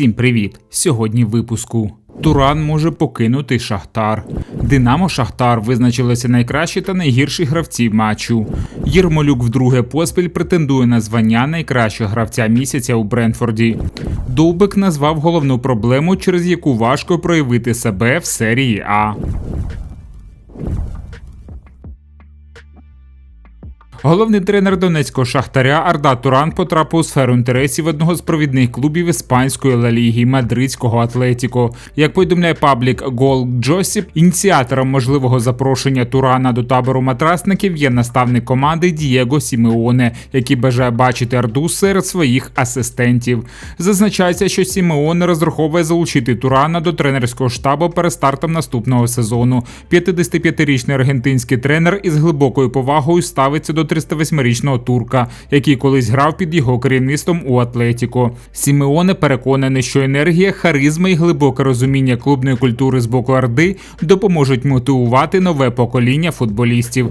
Всім привіт! Сьогодні в випуску. Туран може покинути Шахтар. Динамо Шахтар визначилися найкращі та найгірші гравці матчу. Єрмолюк вдруге поспіль претендує на звання найкращого гравця місяця у Бренфорді. Довбик назвав головну проблему, через яку важко проявити себе в серії А. Головний тренер донецького шахтаря Арда Туран потрапив у сферу інтересів одного з провідних клубів іспанської Ла Ліги мадридського Атлетіко. Як повідомляє паблік Гол Джосіп, ініціатором можливого запрошення Турана до табору матрасників є наставник команди Дієго Сімеоне, який бажає бачити Арду серед своїх асистентів. Зазначається, що Сімеоне розраховує залучити Турана до тренерського штабу перед стартом наступного сезону. 55-річний аргентинський тренер із глибокою повагою ставиться до 38-річного турка, який колись грав під його керівництвом у Атлетіко. Сімеоне переконаний, що енергія, харизма і глибоке розуміння клубної культури з боку Орди допоможуть мотивувати нове покоління футболістів.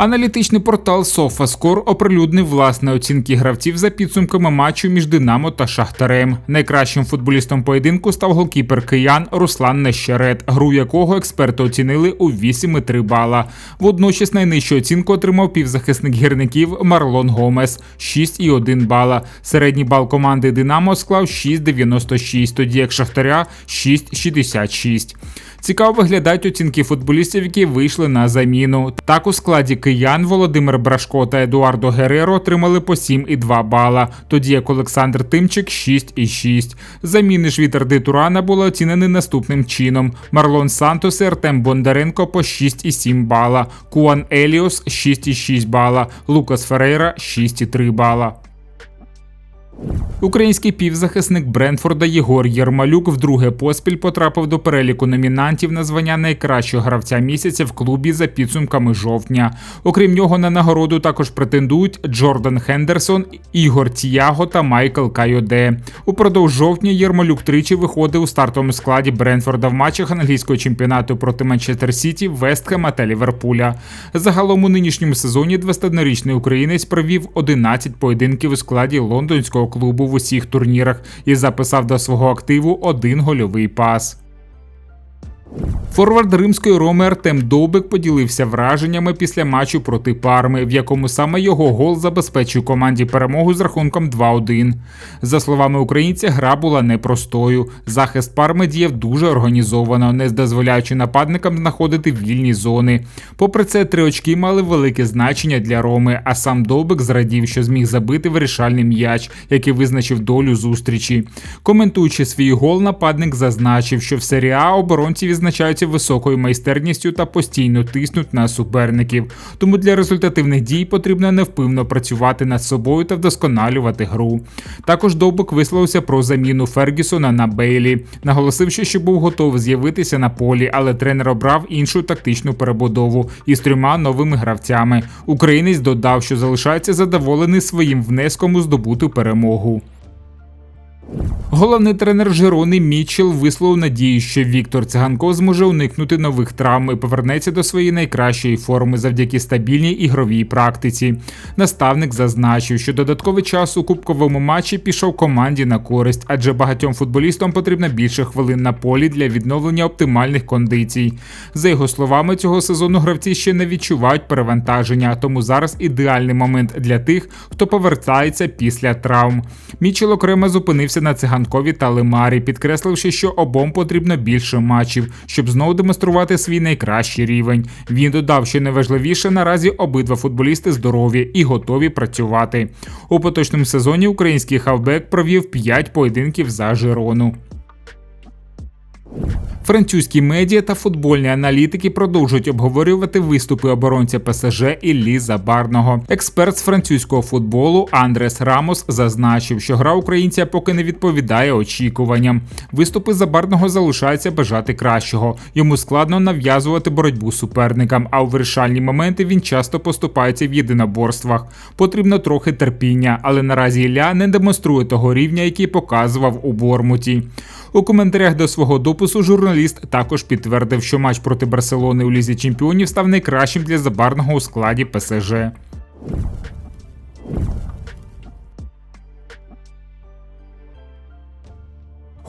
Аналітичний портал SofaScore оприлюднив власне оцінки гравців за підсумками матчу між Динамо та Шахтарем. Найкращим футболістом поєдинку став голкіпер киян Руслан Нещерет, гру якого експерти оцінили у 8,3 бала. Водночас найнижчу оцінку отримав півзахисник гірників Марлон Гомес 6,1 бала. Середній бал команди Динамо склав 6,96, тоді як Шахтаря 6,66. Цікаво виглядають оцінки футболістів, які вийшли на заміну. Так у складі киян Володимир Брашко та Едуардо Гереро отримали по 7,2 бала, тоді як Олександр Тимчик 6,6. Заміни ж від Арди Турана були оцінені наступним чином: Марлон Сантос і Артем Бондаренко по 6,7 бала, Куан Еліос 6,6 бала, Лукас Ферейра 6,3 бала. Український півзахисник Брентфорда Єгор Єрмалюк вдруге поспіль потрапив до переліку номінантів на звання найкращого гравця місяця в клубі за підсумками жовтня. Окрім нього, на нагороду також претендують Джордан Хендерсон, Ігор Тіяго та Майкл Кайоде. Упродовж жовтня Єрмалюк тричі виходив у стартовому складі Брентфорда в матчах англійського чемпіонату проти Манчестер Сіті, Вестхема та Ліверпуля. Загалом у нинішньому сезоні 21-річний українець провів 11 поєдинків у складі лондонського клубу в усіх турнірах і записав до свого активу один гольовий пас. Форвард римської роми Артем Довбик поділився враженнями після матчу проти парми, в якому саме його гол забезпечив команді перемогу з рахунком 2-1. За словами українця, гра була непростою. Захист парми діяв дуже організовано, не дозволяючи нападникам знаходити вільні зони. Попри це, три очки мали велике значення для Роми, а сам Довбик зрадів, що зміг забити вирішальний м'яч, який визначив долю зустрічі. Коментуючи свій гол, нападник зазначив, що в серії А оборонці відзначаються високою майстерністю та постійно тиснуть на суперників. Тому для результативних дій потрібно невпинно працювати над собою та вдосконалювати гру. Також Довбик висловився про заміну Фергюсона на Бейлі, наголосивши, що був готовий з'явитися на полі, але тренер обрав іншу тактичну перебудову із трьома новими гравцями. Українець додав, що залишається задоволений своїм внеском у здобуту перемогу. Головний тренер Жирони Мічел висловив надію, що Віктор Циганко зможе уникнути нових травм і повернеться до своєї найкращої форми завдяки стабільній ігровій практиці. Наставник зазначив, що додатковий час у кубковому матчі пішов команді на користь, адже багатьом футболістам потрібно більше хвилин на полі для відновлення оптимальних кондицій. За його словами, цього сезону гравці ще не відчувають перевантаження, тому зараз ідеальний момент для тих, хто повертається після травм. Мічел окремо зупинився на циганкові та Лемарі, підкресливши, що обом потрібно більше матчів, щоб знову демонструвати свій найкращий рівень. Він додав, що найважливіше наразі обидва футболісти здорові і готові працювати. У поточному сезоні український хавбек провів 5 поєдинків за Жирону. Французькі медіа та футбольні аналітики продовжують обговорювати виступи оборонця ПСЖ Іллі Забарного. Експерт з французького футболу Андрес Рамос зазначив, що гра українця поки не відповідає очікуванням. Виступи Забарного залишаються бажати кращого. Йому складно нав'язувати боротьбу суперникам, а у вирішальні моменти він часто поступається в єдиноборствах. Потрібно трохи терпіння, але наразі Ілля не демонструє того рівня, який показував у Бормуті. У коментарях до свого допису журналіст також підтвердив, що матч проти Барселони у лізі чемпіонів став найкращим для забарного у складі ПСЖ.